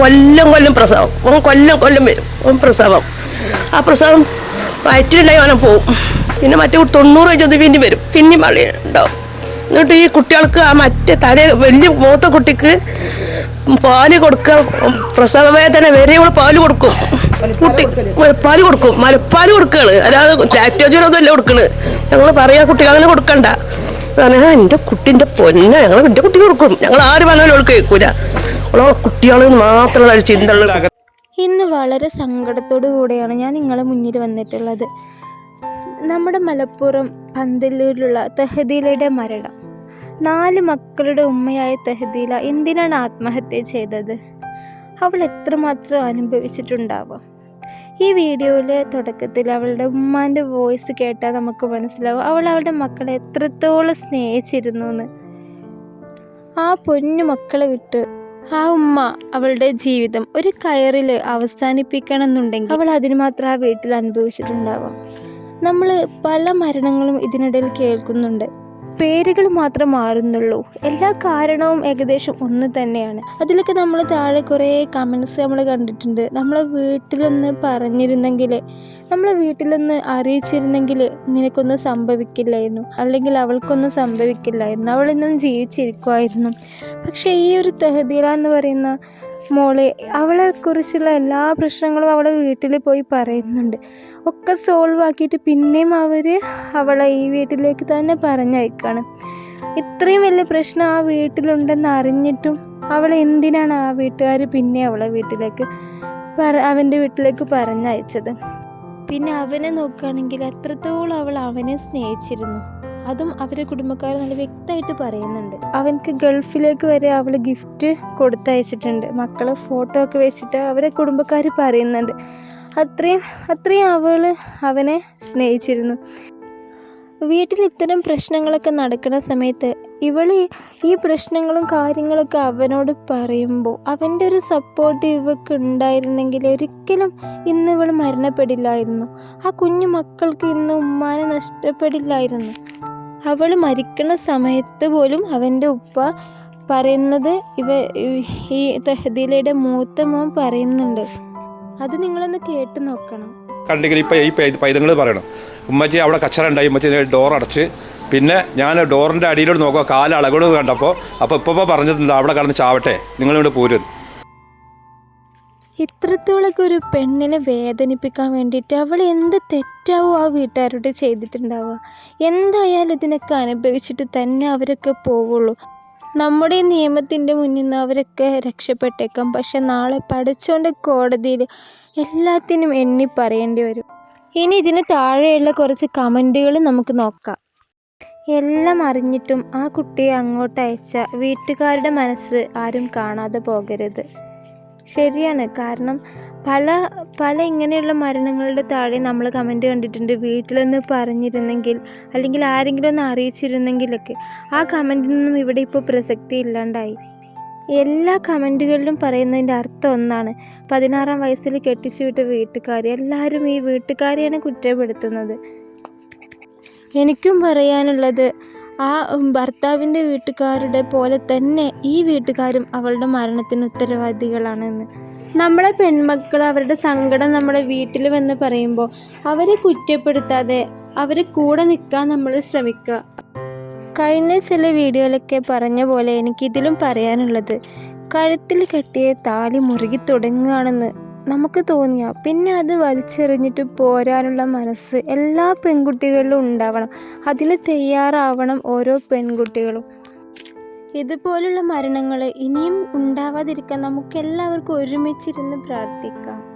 കൊല്ലം കൊല്ലം പ്രസവം. കൊല്ലം കൊല്ലം വരും. പ്രസവം. ആ പ്രസവം വയറ്റിലുണ്ടായി അവനെ പോവും. പിന്നെ മറ്റേ തൊണ്ണൂറ് വെച്ചത് പിന്നെ വരും. പിന്നെ വളി ഉണ്ടാവും. എന്നിട്ട് ഈ കുട്ടികൾക്ക് ആ മറ്റേ തല വലിയ മൂത്ത കുട്ടിക്ക് പാൽ കൊടുക്കുക പ്രസവ വേദന വരെ ഇവിടെ പാൽ കൊടുക്കും. കുട്ടി പാൽ കൊടുക്കും. മലപ്പാൽ കൊടുക്കുകയാണ് അല്ലാതെ ലാക്ടോജനൊന്നും അല്ല കൊടുക്കണ്. ഞങ്ങൾ പറയാ കുട്ടികൾ അങ്ങനെ കൊടുക്കണ്ട. എന്റെ കുട്ടിന്റെ പൊന്ന ഞങ്ങൾ എന്റെ കുട്ടി കൊടുക്കും. ഞങ്ങൾ ആര് പറഞ്ഞാലും അവൾക്ക് കേൾക്കൂല. അവളെ കുട്ടികളെന്ന് മാത്രമുള്ള ഒരു ചിന്ത ഇന്ന് വളരെ സങ്കടത്തോടു കൂടെയാണ് ഞാൻ നിങ്ങളെ മുന്നിൽ വന്നിട്ടുള്ളത്. നമ്മുടെ മലപ്പുറം പന്തല്ലൂരിലുള്ള തെഹദീലയുടെ മരണം. നാല് മക്കളുടെ ഉമ്മയായ തെഹദീല എന്തിനാണ് ആത്മഹത്യ ചെയ്തത്? അവൾ എത്രമാത്രം അനുഭവിച്ചിട്ടുണ്ടാവുക ഈ വീഡിയോയിലെ തുടക്കത്തിൽ അവളുടെ ഉമ്മാന്റെ വോയിസ് കേട്ടാൽ നമുക്ക് മനസ്സിലാവും. അവൾ അവളുടെ മക്കളെ എത്രത്തോളം സ്നേഹിച്ചിരുന്നു എന്ന് ആ പൊന്നു മക്കളെ വിട്ട് ആ ഉമ്മ അവളുടെ ജീവിതം ഒരു കയറിൽ അവസാനിപ്പിക്കണം എന്നുണ്ടെങ്കിൽ അവൾ അതിന് മാത്രം ആ വീട്ടിൽ അനുഭവിച്ചിട്ടുണ്ടാവാം. നമ്മൾ പല മരണങ്ങളും ഇതിനിടയിൽ കേൾക്കുന്നുണ്ട്. പേരുകൾ മാത്രം മാറുന്നുള്ളൂ. എല്ലാ കാരണവും ഏകദേശം ഒന്ന് തന്നെയാണ്. അതിലൊക്കെ നമ്മൾ താഴെ കുറേ കമൻസ് നമ്മൾ കണ്ടിട്ടുണ്ട്. നമ്മളെ വീട്ടിലൊന്ന് പറഞ്ഞിരുന്നെങ്കിൽ നമ്മളെ വീട്ടിലൊന്ന് അറിയിച്ചിരുന്നെങ്കിൽ നിനക്കൊന്നും സംഭവിക്കില്ലായിരുന്നു. അല്ലെങ്കിൽ അവൾക്കൊന്നും സംഭവിക്കില്ലായിരുന്നു. അവളിന്നും ജീവിച്ചിരിക്കുമായിരുന്നു പക്ഷേ ഈ ഒരു തെഹദീല എന്ന് പറയുന്ന മോളെ അവളെക്കുറിച്ചുള്ള എല്ലാ പ്രശ്നങ്ങളും അവളെ വീട്ടിൽ പോയി പറയുന്നുണ്ട്. ഒക്കെ സോൾവ് ആക്കിയിട്ട് പിന്നെയും അവർ അവളെ ഈ വീട്ടിലേക്ക് തന്നെ പറഞ്ഞയക്കാണ്. ഇത്രയും വലിയ പ്രശ്നം ആ വീട്ടിലുണ്ടെന്ന് അറിഞ്ഞിട്ടും അവൾ എന്തിനാണ് ആ വീട്ടുകാർ പിന്നെ അവളെ വീട്ടിലേക്ക് പറ അവന്റെ വീട്ടിലേക്ക് പറഞ്ഞയച്ചത്? പിന്നെ അവനെ നോക്കുകയാണെങ്കിൽ എത്രത്തോളം അവൾ അവനെ സ്നേഹിച്ചിരുന്നു? അതും അവരെ കുടുംബക്കാർ നല്ല വ്യക്തമായിട്ട് പറയുന്നുണ്ട്. അവനക്ക് ഗൾഫിലേക്ക് വരെ അവൾ ഗിഫ്റ്റ് കൊടുത്തയച്ചിട്ടുണ്ട്. മക്കളെ ഫോട്ടോ ഒക്കെ വെച്ചിട്ട് അവരെ കുടുംബക്കാർ പറയുന്നുണ്ട്. അത്രയും അത്രയും അവൾ അവനെ സ്നേഹിച്ചിരുന്നു. വീട്ടിൽ ഇത്തരം പ്രശ്നങ്ങളൊക്കെ നടക്കുന്ന സമയത്ത് ഇവൾ ഈ പ്രശ്നങ്ങളും കാര്യങ്ങളൊക്കെ അവനോട് പറയുമ്പോൾ അവന്റെ ഒരു സപ്പോർട്ട് ഇവക്ക് ഉണ്ടായിരുന്നെങ്കിൽ ഒരിക്കലും ഇന്ന് ഇവൾ മരണപ്പെടില്ലായിരുന്നു. ആ കുഞ്ഞു മക്കൾക്ക് ഇന്ന് ഉമ്മാനെ നഷ്ടപ്പെടില്ലായിരുന്നു. അവൾ മരിക്കുന്ന സമയത്ത് പോലും അവന്റെ ഉപ്പ പറയുന്നത് ഇവ ഈ തെഹദീലയുടെ മൂത്ത മോൻ പറയുന്നുണ്ട്. അത് നിങ്ങളൊന്ന് കേട്ട് നോക്കണം. കണ്ടെങ്കിൽ ഇപ്പം ഈ പൈതങ്ങൾ പറയണം. ഉമ്മച്ചി അവിടെ കച്ചറ ഉണ്ടായി ഉമ്മച്ചി ഡോർ അടച്ച്. പിന്നെ ഞാൻ ഡോറിന്റെ അടിയിലോട്ട് നോക്കുക. കാൽ അളകണമെന്ന് കണ്ടപ്പോൾ അപ്പോൾ ഇപ്പോൾ പറഞ്ഞിട്ടുണ്ട് അവിടെ കടന്ന് ചാവട്ടെ. നിങ്ങളിവിടെ പോരും. ഇത്രത്തോളൊക്കെ ഒരു പെണ്ണിനെ വേദനിപ്പിക്കാൻ വേണ്ടിയിട്ട് അവൾ എന്ത് തെറ്റാവോ ആ വീട്ടുകാരോട് ചെയ്തിട്ടുണ്ടാവുക. എന്തായാലും ഇതിനൊക്കെ അനുഭവിച്ചിട്ട് തന്നെ അവരൊക്കെ പോവുള്ളൂ. നമ്മുടെ നിയമത്തിന്റെ മുന്നിൽ നിന്ന് അവരൊക്കെ രക്ഷപ്പെട്ടേക്കാം. പക്ഷെ നാളെ പഠിച്ചുകൊണ്ട് കോടതിയിൽ എല്ലാത്തിനും എണ്ണി പറയേണ്ടി വരും. ഇനി ഇതിന് താഴെയുള്ള കുറച്ച് കമന്റുകൾ നമുക്ക് നോക്കാം. എല്ലാം അറിഞ്ഞിട്ടും ആ കുട്ടിയെ അങ്ങോട്ട് അയച്ച വീട്ടുകാരുടെ മനസ്സ് ആരും കാണാതെ പോകരുത്. ശരിയാണ്. കാരണം പല പല ഇങ്ങനെയുള്ള മരണങ്ങളുടെ താഴെ നമ്മൾ കമന്റ് കണ്ടിട്ടുണ്ട്. വീട്ടിലൊന്ന് പറഞ്ഞിരുന്നെങ്കിൽ അല്ലെങ്കിൽ ആരെങ്കിലും ഒന്ന് അറിയിച്ചിരുന്നെങ്കിലൊക്കെ ആ കമന്റിനൊന്നും ഇവിടെ ഇപ്പോൾ പ്രസക്തി ഇല്ലാണ്ടായി. എല്ലാ കമന്റുകളിലും പറയുന്നതിന്റെ അർത്ഥം ഒന്നാണ്. പതിനാറാം വയസ്സിൽ കെട്ടിച്ചു വിട്ട വീട്ടുകാർ എല്ലാവരും ഈ വീട്ടുകാരെയാണ് കുറ്റപ്പെടുത്തുന്നത്. എനിക്കും പറയാനുള്ളത് ആ ഭർത്താവിന്റെ വീട്ടുകാരുടെ പോലെ തന്നെ ഈ വീട്ടുകാരും അവളുടെ മരണത്തിന് ഉത്തരവാദികളാണെന്ന്. നമ്മളെ പെൺമക്കൾ അവരുടെ സങ്കടം നമ്മുടെ വീട്ടിൽ വന്ന് പറയുമ്പോൾ അവരെ കുറ്റപ്പെടുത്താതെ അവരെ കൂടെ നിൽക്കാൻ നമ്മൾ ശ്രമിക്കുക. കഴിഞ്ഞ ചില വീഡിയോയിലൊക്കെ പറഞ്ഞ പോലെ എനിക്കിതിലും പറയാനുള്ളത് കഴുത്തിൽ കെട്ടിയ താലി മുറുകി തുടങ്ങുകയാണെന്ന്. നമുക്ക് തോന്നിയ പിന്നെ അത് വലിച്ചെറിഞ്ഞിട്ട് പോരാനുള്ള മനസ്സ് എല്ലാ പെൺകുട്ടികളിലും ഉണ്ടാവണം. അതിന് തയ്യാറാവണം ഓരോ പെൺകുട്ടികളും. ഇതുപോലുള്ള മരണങ്ങൾ ഇനിയും ഉണ്ടാവാതിരിക്കാൻ നമുക്കെല്ലാവർക്കും ഒരുമിച്ചിരുന്ന് പ്രാർത്ഥിക്കാം.